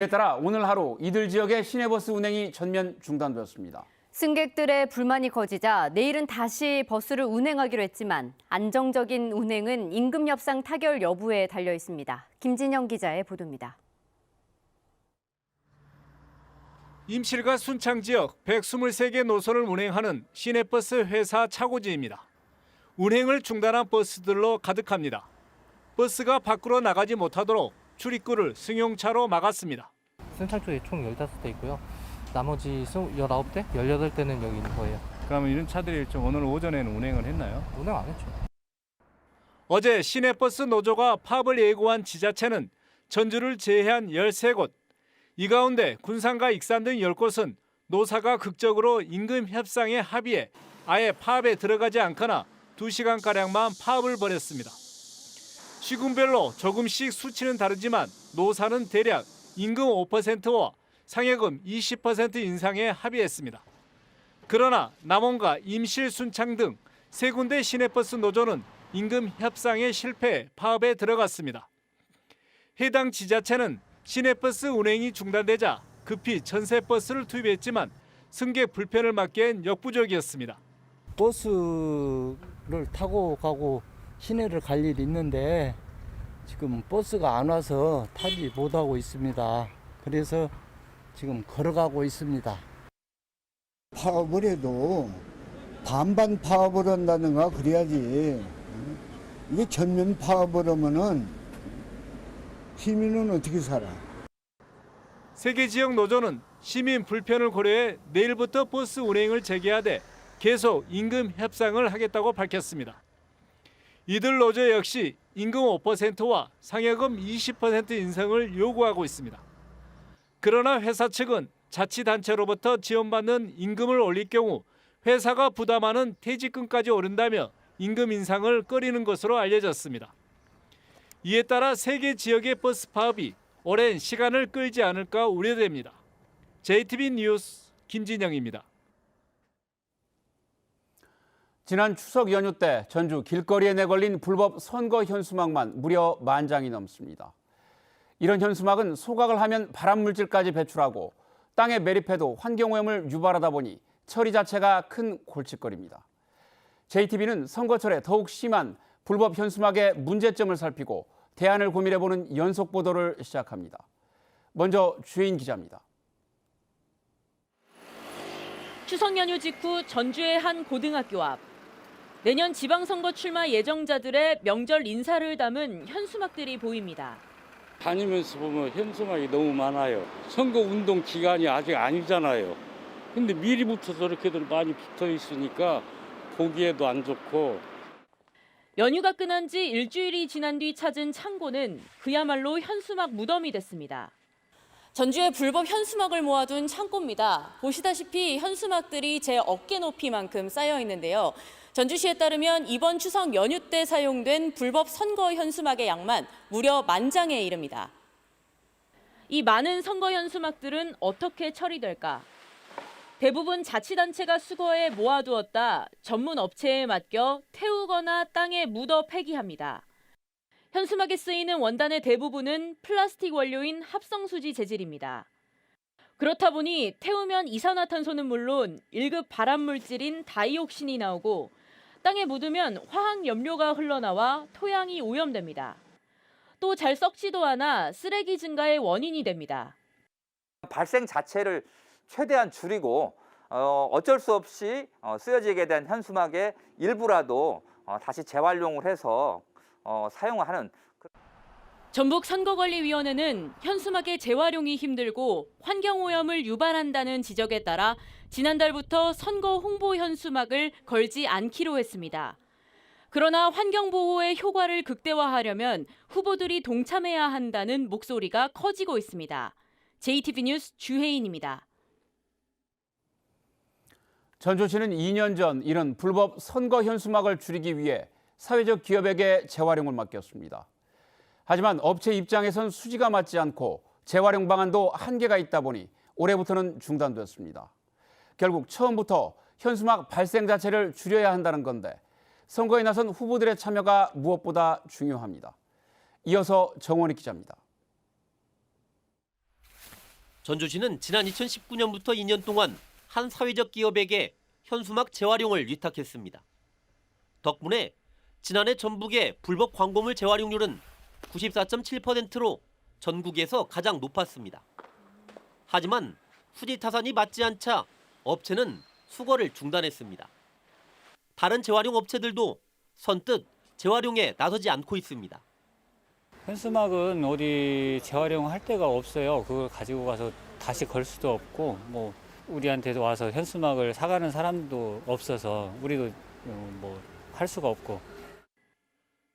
이에 따라 오늘 하루 이들 지역의 시내버스 운행이 전면 중단되었습니다. 승객들의 불만이 커지자 내일은 다시 버스를 운행하기로 했지만 안정적인 운행은 임금 협상 타결 여부에 달려 있습니다. 김진영 기자의 보도입니다. 임실과 순창 지역 123개 노선을 운행하는 시내버스 회사 차고지입니다. 운행을 중단한 버스들로 가득합니다. 버스가 밖으로 나가지 못하도록 출입구를 승용차로 막았습니다. 순창 쪽에 총 15대 있고요. 나머지 19대, 18대는 여기 있는 거예요. 그러면 이런 차들이 좀 오늘 오전에는 운행을 했나요? 운행 안 했죠. 어제 시내버스 노조가 파업을 예고한 지자체는 전주를 제외한 13곳, 이 가운데 군산과 익산 등 10곳은 노사가 극적으로 임금 협상에 합의해 아예 파업에 들어가지 않거나 2시간가량만 파업을 벌였습니다. 시군별로 조금씩 수치는 다르지만 노사는 대략 임금 5%와 상여금 20% 인상에 합의했습니다. 그러나 남원과 임실, 순창 등 세 군데 시내버스 노조는 임금 협상에 실패해 파업에 들어갔습니다. 해당 지자체는 시내버스 운행이 중단되자 급히 전세버스를 투입했지만 승객 불편을 막기엔 역부족이었습니다. 버스를 타고 가고 시내를 갈 일이 있는데 지금 버스가 안 와서 타지 못하고 있습니다. 그래서 지금 걸어가고 있습니다. 파업을 해도 반반 파업을 한다든가 그래야지. 이게 전면 파업을 하면은 시민은 어떻게 살아? 세계 지역 노조는 시민 불편을 고려해 내일부터 버스 운행을 재개하되 계속 임금 협상을 하겠다고 밝혔습니다. 이들 노조 역시 임금 5%와 상여금 20% 인상을 요구하고 있습니다. 그러나 회사 측은 자치단체로부터 지원받는 임금을 올릴 경우 회사가 부담하는 퇴직금까지 오른다며 임금 인상을 꺼리는 것으로 알려졌습니다. 이에 따라 세계 지역의 버스 파업이 오랜 시간을 끌지 않을까 우려됩니다. JTB 뉴스 김진영입니다. 지난 추석 연휴 때 전주 길거리에 내걸린 불법 선거 현수막만 무려 만 장이 넘습니다. 이런 현수막은 소각을 하면 발암 물질까지 배출하고 땅에 매립해도 환경오염을 유발하다 보니 처리 자체가 큰 골칫거리입니다. JTB는 선거철에 더욱 심한 불법 현수막의 문제점을 살피고 대안을 고민해보는 연속 보도를 시작합니다. 먼저 주인 기자입니다. 추석 연휴 직후 전주의 한 고등학교 앞. 내년 지방선거 출마 예정자들의 명절 인사를 담은 현수막들이 보입니다. 다니면서 보면 현수막이 너무 많아요. 선거 운동 기간이 아직 아니잖아요. 근데 미리부터 저렇게들 많이 붙어 있으니까 보기에도 안 좋고 연휴가 끝난 지 일주일이 지난 뒤 찾은 창고는 그야말로 현수막 무덤이 됐습니다. 전주에 불법 현수막을 모아둔 창고입니다. 보시다시피 현수막들이 제 어깨 높이만큼 쌓여 있는데요. 전주시에 따르면 이번 추석 연휴 때 사용된 불법 선거 현수막의 양만 무려 만 장에 이릅니다. 이 많은 선거 현수막들은 어떻게 처리될까? 대부분 자치단체가 수거해 모아두었다 전문 업체에 맡겨 태우거나 땅에 묻어 폐기합니다. 현수막에 쓰이는 원단의 대부분은 플라스틱 원료인 합성수지 재질입니다. 그렇다 보니 태우면 이산화탄소는 물론 1급 발암물질인 다이옥신이 나오고 땅에 묻으면 화학 염료가 흘러나와 토양이 오염됩니다. 또 잘 썩지도 않아 쓰레기 증가의 원인이 됩니다. 발생 자체를 최대한 줄이고 어, 어쩔 수 없이 어, 쓰여지게 된 현수막의 일부라도 어, 다시 재활용을 해서 어, 사용하는 전북 선거관리위원회는 현수막의 재활용이 힘들고 환경오염을 유발한다는 지적에 따라 지난달부터 선거 홍보 현수막을 걸지 않기로 했습니다. 그러나 환경보호의 효과를 극대화하려면 후보들이 동참해야 한다는 목소리가 커지고 있습니다. JTB 뉴스 주혜인입니다. 전주시는 2년 전 이런 불법 선거 현수막을 줄이기 위해 사회적 기업에게 재활용을 맡겼습니다. 하지만 업체 입장에선 수지가 맞지 않고 재활용 방안도 한계가 있다 보니 올해부터는 중단됐습니다. 결국 처음부터 현수막 발생 자체를 줄여야 한다는 건데 선거에 나선 후보들의 참여가 무엇보다 중요합니다. 이어서 정원희 기자입니다. 전주시는 지난 2019년부터 2년 동안 한 사회적 기업에게 현수막 재활용을 위탁했습니다. 덕분에 지난해 전북의 불법 광고물 재활용률은 94.7%로 전국에서 가장 높았습니다. 하지만 수지 타산이 맞지 않자 업체는 수거를 중단했습니다. 다른 재활용 업체들도 선뜻 재활용에 나서지 않고 있습니다. 현수막은 어디 재활용할 데가 없어요. 그걸 가지고 가서 다시 걸 수도 없고 뭐 우리한테도 와서 현수막을 사가는 사람도 없어서 우리도 뭐 할 수가 없고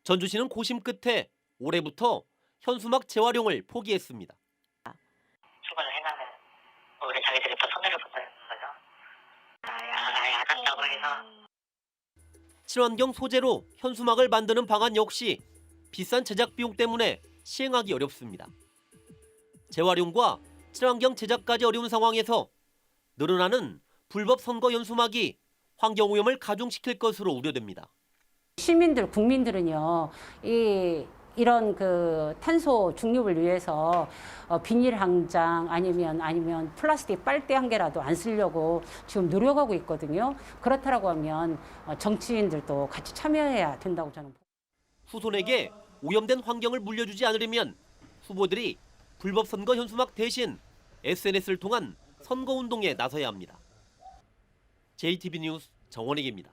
전주시는 고심 끝에 올해부터 현수막 재활용을 포기했습니다. 수거를 해가면 우리 자기들이 또 손해를 본다는 거죠. 아예, 아예 안 한다고 해서 친환경 소재로 현수막을 만드는 방안 역시 비싼 제작 비용 때문에 시행하기 어렵습니다. 재활용과 친환경 제작까지 어려운 상황에서 늘어나는 불법 선거 현수막이 환경 오염을 가중시킬 것으로 우려됩니다. 시민들, 국민들은요, 이 이런 그 탄소 중립을 위해서 어, 비닐 한장 아니면 아니면 플라스틱 빨대 한 개라도 안 쓰려고 지금 노력하고 있거든요. 그렇다라고 하면 어, 정치인들도 같이 참여해야 된다고 저는. 후손에게 오염된 환경을 물려주지 않으려면 후보들이 불법 선거 현수막 대신 SNS를 통한 선거 운동에 나서야 합니다. JTB 뉴스 정원익입니다.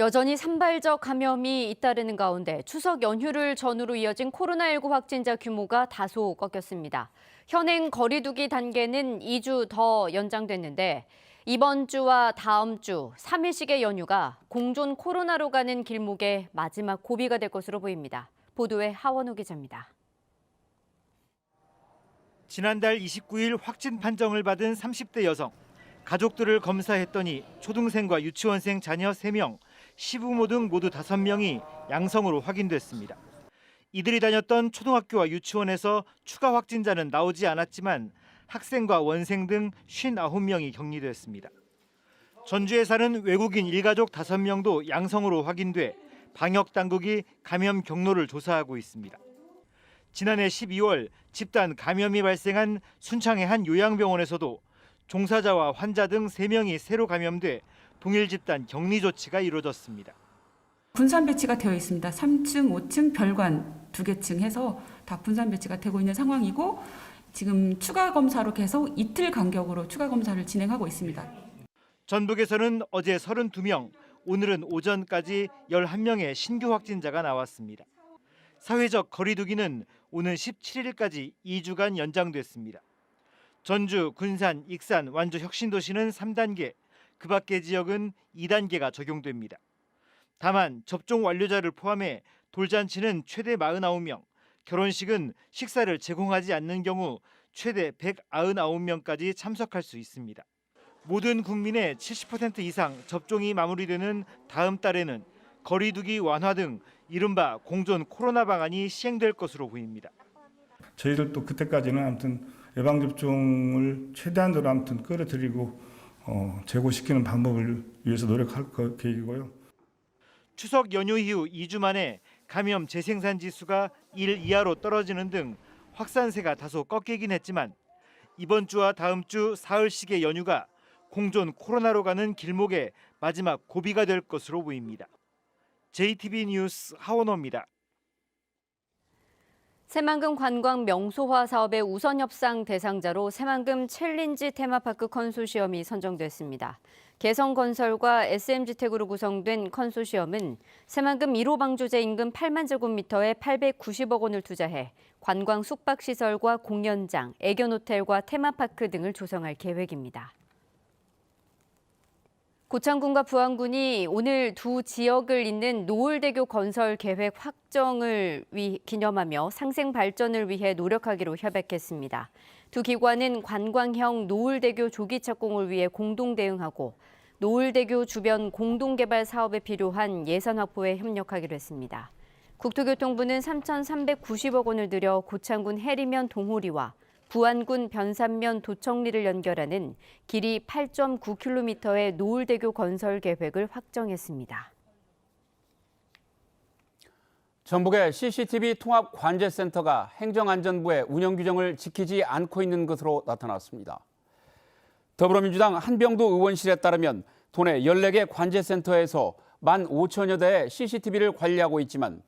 여전히 산발적 감염이 잇따르는 가운데 추석 연휴를 전후로 이어진 코로나19 확진자 규모가 다소 꺾였습니다. 현행 거리두기 단계는 2주 더 연장됐는데 이번 주와 다음 주 3일씩의 연휴가 공존 코로나로 가는 길목의 마지막 고비가 될 것으로 보입니다. 보도에 하원우 기자입니다. 지난달 29일 확진 판정을 받은 30대 여성. 가족들을 검사했더니 초등생과 유치원생 자녀 3명, 시부모 등 모두 5명이 양성으로 확인됐습니다. 이들이 다녔던 초등학교와 유치원에서 추가 확진자는 나오지 않았지만 학생과 원생 등 59명이 격리됐습니다. 전주에 사는 외국인 일가족 5명도 양성으로 확인돼 방역 당국이 감염 경로를 조사하고 있습니다. 지난해 12월 집단 감염이 발생한 순창의 한 요양병원에서도 종사자와 환자 등 3명이 새로 감염돼 동일 집단 격리 조치가 이루어졌습니다. 분산 배치가 되어 있습니다. 3층, 5층, 별관 두 개 층 해서 다 분산 배치가 되고 있는 상황이고 지금 추가 검사로 계속 이틀 간격으로 추가 검사를 진행하고 있습니다. 전북에서는 어제 32명, 오늘은 오전까지 11명의 신규 확진자가 나왔습니다. 사회적 거리두기는 오는 17일까지 2주간 연장됐습니다. 전주, 군산, 익산, 완주 혁신도시는 3단계, 그 밖의 지역은 2단계가 적용됩니다. 다만 접종 완료자를 포함해 돌잔치는 최대 49명, 결혼식은 식사를 제공하지 않는 경우 최대 199명까지 참석할 수 있습니다. 모든 국민의 70% 이상 접종이 마무리되는 다음 달에는 거리두기 완화 등 이른바 공존 코로나 방안이 시행될 것으로 보입니다. 저희들도 그때까지는 아무튼 예방 접종을 최대한으로 아무튼 끌어들이고 어, 제고시키는 방법을 위해서 노력할 거- 계획이고요. 추석 연휴 이후 2주 만에 감염 재생산 지수가 1 이하로 떨어지는 등 확산세가 다소 꺾이긴 했지만 이번 주와 다음 주 사흘씩의 연휴가 공존 코로나로 가는 길목의 마지막 고비가 될 것으로 보입니다. JTB 뉴스 하원호입니다. 새만금 관광 명소화 사업의 우선 협상 대상자로 새만금 챌린지 테마파크 컨소시엄이 선정됐습니다. 개성건설과 SM주택으로 구성된 컨소시엄은 새만금 1호 방조제 인근 8만 제곱미터에 890억 원을 투자해 관광 숙박시설과 공연장, 애견호텔과 테마파크 등을 조성할 계획입니다. 고창군과 부안군이 오늘 두 지역을 잇는 노을대교 건설 계획 확정을 위, 기념하며 상생 발전을 위해 노력하기로 협약했습니다. 두 기관은 관광형 노을대교 조기 착공을 위해 공동 대응하고 노을대교 주변 공동개발 사업에 필요한 예산 확보에 협력하기로 했습니다. 국토교통부는 3,390억 원을 들여 고창군 해리면 동호리와 부안군 변산면 도청리를 연결하는 길이 8.9km의 노을대교 건설 계획을 확정했습니다. 전북의 CCTV 통합 관제센터가 행정안전부의 운영 규정을 지키지 않고 있는 것으로 나타났습니다. 더불어민주당 한병도 의원실에 따르면 도내 14개 관제센터에서 1만 5천여 대의 CCTV를 관리하고 있지만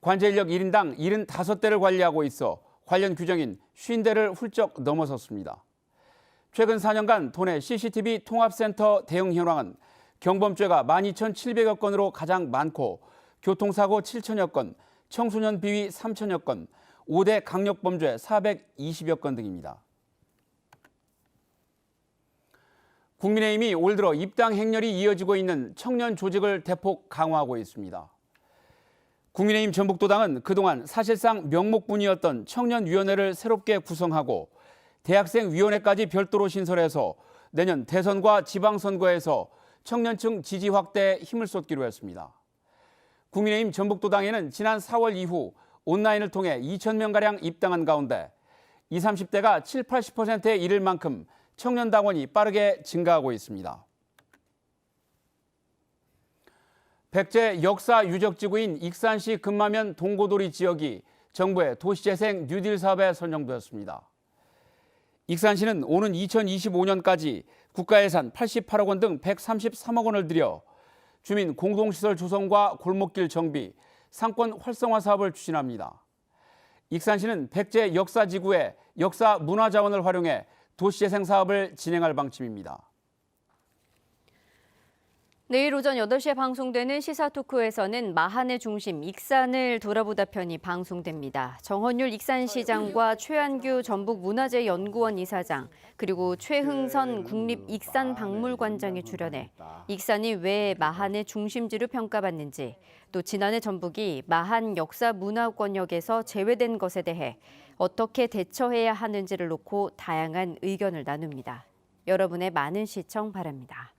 관제 인력 1인당 75대를 관리하고 있어 관련 규정인 50대를 훌쩍 넘어섰습니다. 최근 4년간 도내 CCTV 통합센터 대응 현황은 경범죄가 12,700여 건으로 가장 많고 교통사고 7천여 건, 청소년 비위 3천여 건, 5대 강력범죄 420여 건 등입니다. 국민의힘이 올 들어 입당 행렬이 이어지고 있는 청년 조직을 대폭 강화하고 있습니다. 국민의힘 전북도당은 그동안 사실상 명목뿐이었던 청년위원회를 새롭게 구성하고 대학생위원회까지 별도로 신설해서 내년 대선과 지방선거에서 청년층 지지 확대에 힘을 쏟기로 했습니다. 국민의힘 전북도당에는 지난 4월 이후 온라인을 통해 2천 명가량 입당한 가운데 20, 30대가 7, 80%에 이를 만큼 청년 당원이 빠르게 증가하고 있습니다. 백제 역사 유적지구인 익산시 금마면 동고도리 지역이 정부의 도시재생 뉴딜 사업에 선정되었습니다. 익산시는 오는 2025년까지 국가예산 88억 원 등 133억 원을 들여 주민 공동시설 조성과 골목길 정비, 상권 활성화 사업을 추진합니다. 익산시는 백제 역사지구의 역사 문화 자원을 활용해 도시재생 사업을 진행할 방침입니다. 내일 오전 8시에 방송되는 시사토크에서는 마한의 중심 익산을 돌아보다 편이 방송됩니다. 정헌율 익산시장과 최한규 전북문화재연구원 이사장 그리고 최흥선 국립익산박물관장이 출연해 익산이 왜 마한의 중심지로 평가받는지 또 지난해 전북이 마한 역사문화권역에서 제외된 것에 대해 어떻게 대처해야 하는지를 놓고 다양한 의견을 나눕니다. 여러분의 많은 시청 바랍니다.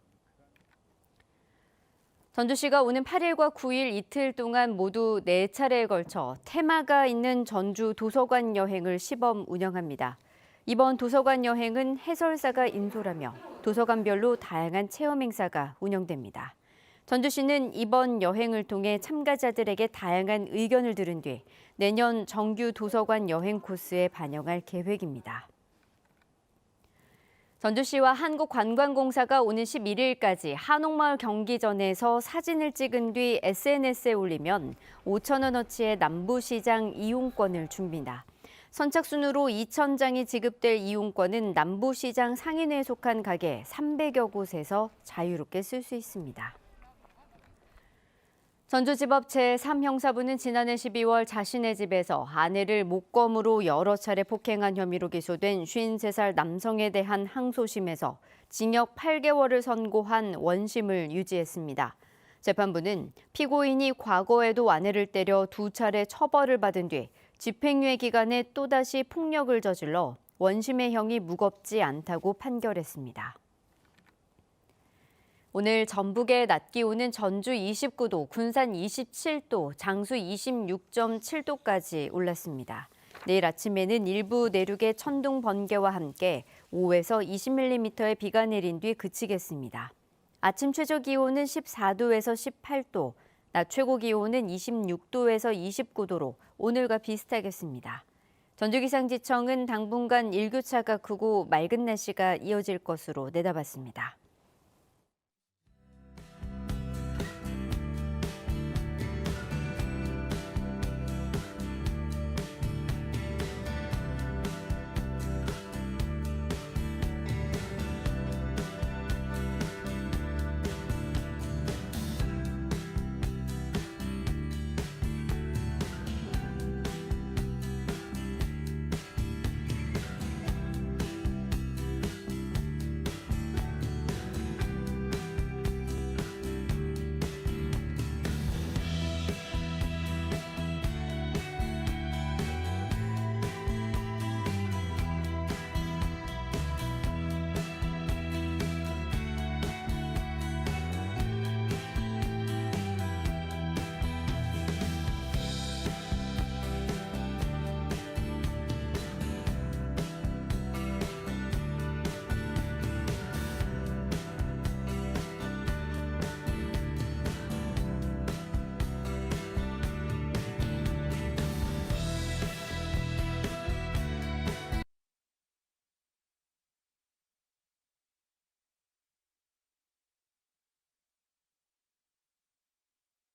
전주시가 오는 8일과 9일 이틀 동안 모두 4차례에 걸쳐 테마가 있는 전주 도서관 여행을 시범 운영합니다. 이번 도서관 여행은 해설사가 인솔하며 도서관별로 다양한 체험 행사가 운영됩니다. 전주시는 이번 여행을 통해 참가자들에게 다양한 의견을 들은 뒤 내년 정규 도서관 여행 코스에 반영할 계획입니다. 전주시와 한국관광공사가 오는 11일까지 한옥마을 경기전에서 사진을 찍은 뒤 SNS에 올리면 5천 원어치의 남부시장 이용권을 줍니다. 선착순으로 2천 장이 지급될 이용권은 남부시장 상인회에 속한 가게 300여 곳에서 자유롭게 쓸 수 있습니다. 전주지법 제3형사부는 지난해 12월 자신의 집에서 아내를 목검으로 여러 차례 폭행한 혐의로 기소된 53살 남성에 대한 항소심에서 징역 8개월을 선고한 원심을 유지했습니다. 재판부는 피고인이 과거에도 아내를 때려 두 차례 처벌을 받은 뒤 집행유예 기간에 또다시 폭력을 저질러 원심의 형이 무겁지 않다고 판결했습니다. 오늘 전북의 낮 기온은 전주 29도, 군산 27도, 장수 26.7도까지 올랐습니다. 내일 아침에는 일부 내륙의 천둥 번개와 함께 5에서 20mm의 비가 내린 뒤 그치겠습니다. 아침 최저 기온은 14도에서 18도, 낮 최고 기온은 26도에서 29도로 오늘과 비슷하겠습니다. 전주기상지청은 당분간 일교차가 크고 맑은 날씨가 이어질 것으로 내다봤습니다.